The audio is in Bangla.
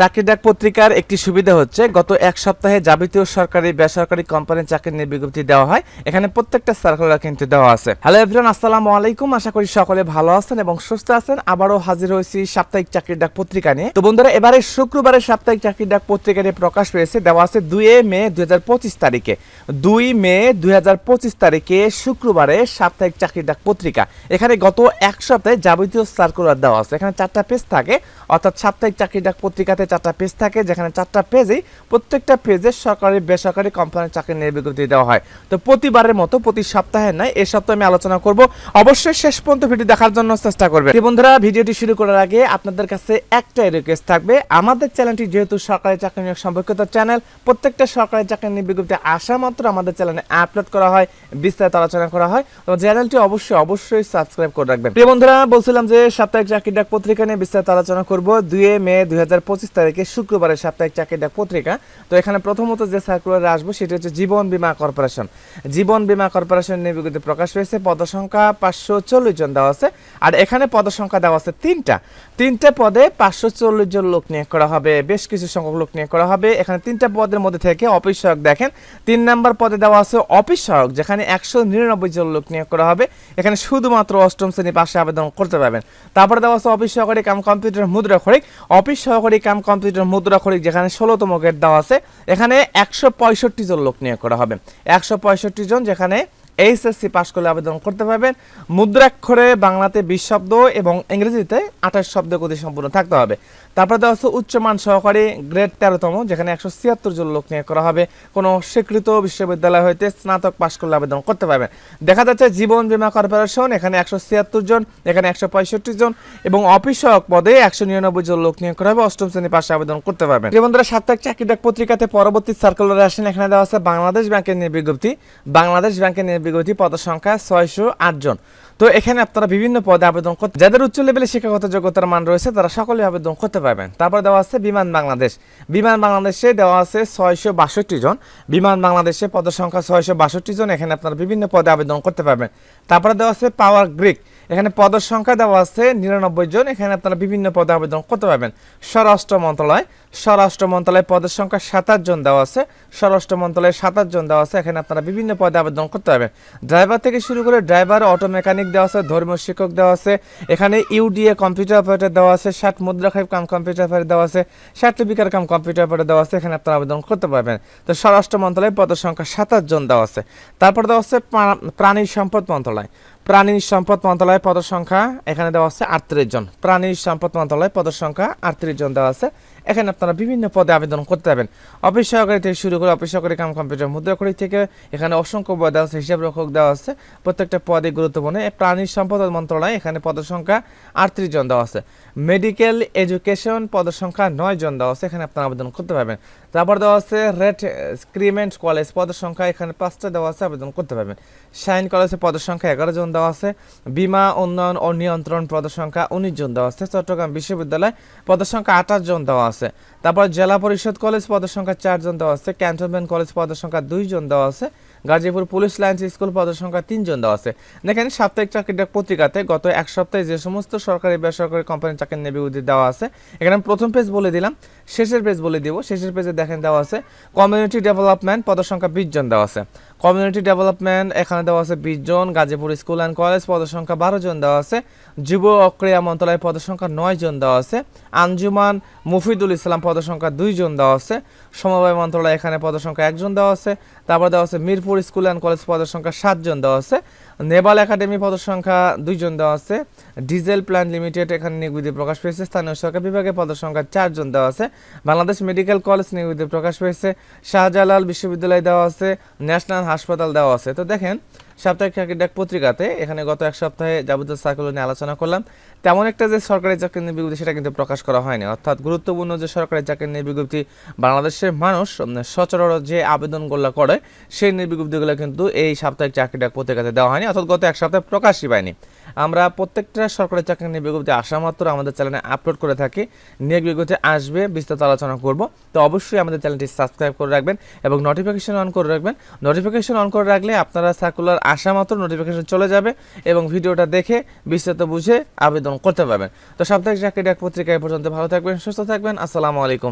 চাকরি ডাক পত্রিকার একটি সুবিধা হচ্ছে, গত এক সপ্তাহে যাবতীয় সরকারি, বেসরকারি কোম্পানির চাকরির নিয়ে বিজ্ঞপ্তি দেওয়া হয়। এখানে প্রত্যেকটা সার্কুলার কিন্তু দেওয়া আছে। হ্যালো এভরিওয়ান আসসালামু আলাইকুম। আশা করি সকলে ভালো আছেন এবং সুস্থ আছেন। আবারও হাজির হয়েছি সাপ্তাহিক চাকরির ডাক পত্রিকা নিয়ে। তো বন্ধুরা, এবারে শুক্রবারে সাপ্তাহিক চাকরির ডাক পত্রিকা নিয়ে প্রকাশ পেয়েছে। দেওয়া আছে দুই মে দুই হাজার পঁচিশ তারিখে। দুই মে দুই হাজার পঁচিশ তারিখে শুক্রবারে সাপ্তাহিক চাকরির ডাক পত্রিকা। এখানে গত এক সপ্তাহে যাবতীয় সার্কুলার দেওয়া আছে। এখানে চারটা পেজ থাকে। অর্থাৎ সাপ্তাহিক চাকরির ডাক পত্রিকাতে চারটা পেজ থাকে, যেখানে চারটা পেজেই প্রত্যেকটা পেজে সরকারি, বেসরকারি কোম্পানির চাকরি নিয়ে বিজ্ঞপ্তি দেওয়া হয়। তো প্রতিবারের মতো, প্রতি সপ্তাহে নয় এই সপ্তাহে আমি আলোচনা করব। অবশ্যই শেষ পর্যন্ত ভিডিও দেখার জন্য চেষ্টা করবে। বন্ধুরা, ভিডিওটি শুরু করার আগে আপনাদের কাছে একটাই রিকোয়েস্ট থাকবে। আমাদের চ্যানেলটি যেহেতু সরকারি চাকরি নিয়োগ সম্পর্কিত চ্যানেল, প্রত্যেকটা সরকারি চাকরি নিয়ে বিজ্ঞপ্তি আসা মাত্র আমাদের চ্যানেলে আপলোড করা হয়, বিস্তারিত আলোচনা করা হয়। তো চ্যানেলটি অবশ্যই অবশ্যই সাবস্ক্রাইব করে রাখবেন। প্রিয় বন্ধুরা, বলছিলাম যে সাপ্তাহিক চাকরি ডাক পত্রিকা নিয়ে বিস্তারিত আলোচনা করব। দুই মে দুই হাজার পঁচিশ তারিখে শুক্রবারের সাপ্তাহিক চাকরি ডাক পত্রিকা। তো এখানে প্রথমত যে সার্কুলারে আসব, সেটি হচ্ছে জীবন বীমা কর্পোরেশন। জীবন বীমা কর্পোরেশন নিয়ে প্রকাশ পেয়েছে, পদসংখ্যা পাঁচশো চল্লিশ জন দেওয়া আছে। আর এখানে পদসংখ্যা দেওয়া আছে তিনটা। তিনটে পদে পাঁচশো চল্লিশ জন লোক নিয়োগ করা হবে, বেশ কিছু সংখ্যক লোক নিয়োগ করা হবে। এখানে তিনটা পদের মধ্যে থেকে অফিস সহায়ক দেখেন, তিন নাম্বার পদে দেওয়া আছে অফিস সহায়ক যেখানে একশো নিরানব্বই জন লোক নিয়োগ করা হবে। এখানে শুধুমাত্র অষ্টম শ্রেণি পাশে আবেদন করতে পারবেন। তারপরে দেওয়া আছে অফিস সহকারী কাম কম্পিউটার মুদ্রা খরিক অফিস সহকারী কাম কম্পিউটার মুদ্রা খরিক যেখানে ষোলোতম গেট দেওয়া আছে, এখানে একশো পঁয়ষট্টি জন লোক নিয়োগ করা হবে। একশো পঁয়ষট্টি জন যেখানে এইচএসসি পাশ করলে আবেদন করতে পারবেন। মুদ্রাক্ষরে বাংলাতে বিশ শব্দ এবং ইংরেজিতে আঠাশ শব্দ গতি সম্পূর্ণ থাকতে হবে। তারপরে দেওয়া হচ্ছে উচ্চমান সহকারী গ্রেড তেরোতম, যেখানে একশো ছিয়াত্তর জন লোক নিয়োগ করা হবে। কোনো স্বীকৃত বিশ্ববিদ্যালয় হইতে স্নাতক পাশ করলে আবেদন করতে পারবেন। দেখা যাচ্ছে জীবন বীমা কর্পোরেশন, এখানে একশো ছিয়াত্তর জন, এখানে একশো পঁয়ষট্টি জন এবং অফিস সহায়ক পদে একশো নিরানব্বই জন লোক নিয়োগ করা হবে। অষ্টম শ্রেণি পাশে আবেদন করতে পারবেন। যে বন্ধুরা, সাপ্তাহিক চাকরি ডাক পত্রিকাতে পরবর্তী সার্কুলার আসেন। এখানে দেওয়া আছে বাংলাদেশ ব্যাংকের নিয়ে বিজ্ঞপ্তি। বাংলাদেশ ব্যাংকের নিয়ে বিজ্ঞপ্তি পদ সংখ্যা ছয়শো আট জন। তো এখানে আপনারা বিভিন্ন পদে আবেদন করতে যাদের উচ্চ লেভেলে শিক্ষাগত যোগ্যতার মান রয়েছে, তারা সকলে আবেদন করতে পারবেন। তারপর দেওয়া আছে বিমান বাংলাদেশ। বিমান বাংলাদেশে দেওয়া আছে ছয়শো বাষট্টি জন। বিমান বাংলাদেশে পদ সংখ্যা ছয়শো বাষট্টি জন। এখানে আপনারা বিভিন্ন পদে আবেদন করতে পারবেন। তারপরে দেওয়া আছে পাওয়ার গ্রিক এখানে পদের সংখ্যা দেওয়া আছে নিরানব্বই জন। এখানে আপনারা বিভিন্ন পদে আবেদন করতে পারবেন। স্বরাষ্ট্র মন্ত্রণালয় স্বরাষ্ট্র মন্ত্রণালয় পদের সংখ্যা সাতাশ জন দেওয়া আছে। স্বরাষ্ট্র মন্ত্রণালয়ে সাতাশ জন দেওয়া আছে। এখানে আপনারা বিভিন্ন পদে আবেদন করতে পারবেন। ড্রাইভার থেকে শুরু করে ড্রাইভার, অটো মেকানিক দেওয়া আছে, ধর্মীয় শিক্ষক দেওয়া আছে। এখানে ইউডিএ কম্পিউটার অপারেটর দেওয়া আছে, ষাট মুদ্রা খাইব কাম কম্পিউটার অপারেটর দেওয়া আছে, ষাট লিপিকার কাম কম্পিউটার অপারেটর দেওয়া আছে। এখানে আপনারা আবেদন করতে পারবেন। তো স্বরাষ্ট্র মন্ত্রণালয়ে পদের সংখ্যা সাতাশ জন দেওয়া আছে। তারপর দেওয়া আছে প্রা- প্রাণী সম্পদ মন্ত্রণালয়। প্রাণী সম্পদ মন্ত্রণালয় পদের সংখ্যা এখানে দেওয়া আছে আটত্রিশ জন। প্রাণী সম্পদ মন্ত্রণালয় পদের সংখ্যা আটত্রিশ জন দেওয়া আছে। এখানে আপনারা বিভিন্ন পদে আবেদন করতে পারবেন। অফিস সহকারী থেকে শুরু করে অফিস সহকারী কাম কম্পিউটার মুদ্রাকড়ি থেকে এখানে অসংখ্য পদ দেওয়া আছে, হিসাব রক্ষক দেওয়া আছে। প্রত্যেকটা পদে গুরুত্বপূর্ণ। প্রাণী সম্পদ মন্ত্রণালয় এখানে পদের সংখ্যা আটত্রিশ জন দেওয়া আছে। মেডিকেল এডুকেশন পদের সংখ্যা নয় জন দেওয়া আছে, এখানে আপনারা আবেদন করতে পারবেন। তারপর দেওয়া আছে রেড স্ক্রিমেন্ট কলেজ পদের সংখ্যা এখানে পাঁচটা দেওয়া আছে, আবেদন করতে পারবেন। শাইন কলেজে পদের সংখ্যা এগারো জন দেওয়া আছে। বিমা, উন্নয়ন ও নিয়ন্ত্রণ পদের সংখ্যা উনিশ জন দেওয়া আছে। চট্টগ্রাম বিশ্ববিদ্যালয় পদের সংখ্যা আঠাশ জন দেওয়া আছে। তারপর জেলা পরিষদ কলেজ পদের সংখ্যা চার জন দেওয়া আছে, ক্যান্টনমেন্ট কলেজ পদের সংখ্যা দুই জন দেওয়া আছে, গাজীপুর পুলিশ লাইন্স স্কুল পদের সংখ্যা তিনজন দেওয়া আছে। দেখেন, সাপ্তাহিক চাকরি ডাক পত্রিকাতে গত এক সপ্তাহে যে সমস্ত সরকারি বেসরকারি কোম্পানির চাকরি নিয়ে বিবৃতি দেওয়া আছে, এখানে প্রথম পেজ বলে দিলাম, শেষের পেজ বলে দিব, শেষের পেজে দেখেন দেওয়া আছে কমিউনিটি ডেভেলপমেন্ট পদের সংখ্যা বিশ জন দেওয়া আছে। কমিউনিটি ডেভেলপমেন্ট এখানে দেওয়া আছে বিশ জন, গাজীপুর স্কুল অ্যান্ড কলেজ পদের সংখ্যা বারো জন দেওয়া আছে। যুব ও ক্রীড়া মন্ত্রণালয় পদের সংখ্যা নয় জন দেওয়া আছে। আঞ্জুমান মুফিদুল ইসলাম পদের সংখ্যা দুই জন দেওয়া আছে। সমবায় মন্ত্রণালয়, এখানে পদের সংখ্যা একজন দেওয়া আছে। তারপর দেওয়া আছে মিরপুর স্কুল অ্যান্ড কলেজ পদের সংখ্যা সাতজন দেওয়া আছে। নেভাল একাডেমি পদের সংখ্যা দুইজন দেওয়া আছে। ডিজেল প্ল্যান্ট লিমিটেড, এখানে নিয়োগ প্রকাশ পেয়েছে। স্থানীয় সরকার বিভাগে পদের সংখ্যা চারজন দেওয়া আছে। বাংলাদেশ মেডিকেল কলেজ নিয়োগ প্রকাশ পেয়েছে। শাহজালাল বিশ্ববিদ্যালয় দেওয়া আছে। ন্যাশনাল হাসপাতাল দেওয়া আছে। তো দেখেন সাপ্তাহিক চাকরি ডাক পত্রিকাতে এখানে গত এক সপ্তাহে যাবতীয় সার্কুলার নিয়ে আলোচনা করলাম। তেমন একটা যে সরকারি চাকরি নিয়ে বিজ্ঞপ্তি, সেটা কিন্তু প্রকাশ করা হয়নি। অর্থাৎ গুরুত্বপূর্ণ যে সরকারি চাকরি নিয়ে বিজ্ঞপ্তি, বাংলাদেশের মানুষ সচরাচর যে আবেদনগুলো করে, সেই নিয়ে বিজ্ঞপ্তিগুলো কিন্তু এই সাপ্তাহিক চাকরি ডাক পত্রিকাতে দেওয়া হয়নি। অর্থাৎ গত এক সপ্তাহে প্রকাশই পায়নি। আমরা প্রত্যেকটা সরকারি চাকরি নিয়ে বিজ্ঞপ্তি আসা মাত্র আমাদের চ্যানেলে আপলোড করে থাকি। নিয়োগ বিজ্ঞপ্তি আসবে, বিস্তারিত আলোচনা করব। তো অবশ্যই আমাদের চ্যানেলটি সাবস্ক্রাইব করে রাখবেন এবং নোটিফিকেশন অন করে রাখবেন। নোটিফিকেশন অন করে রাখলে আপনারা সার্কুলার আসা মাত্র নোটিফিকেশন চলে যাবে এবং ভিডিওটা দেখে বিস্তারিত বুঝে আবেদন করতে পারবেন। তো সাপ্তাহিক চাকরি ডাক পত্রিকা এ পর্যন্ত ভালো থাকবেন, সুস্থ থাকবেন, আসসালামু আলাইকুম।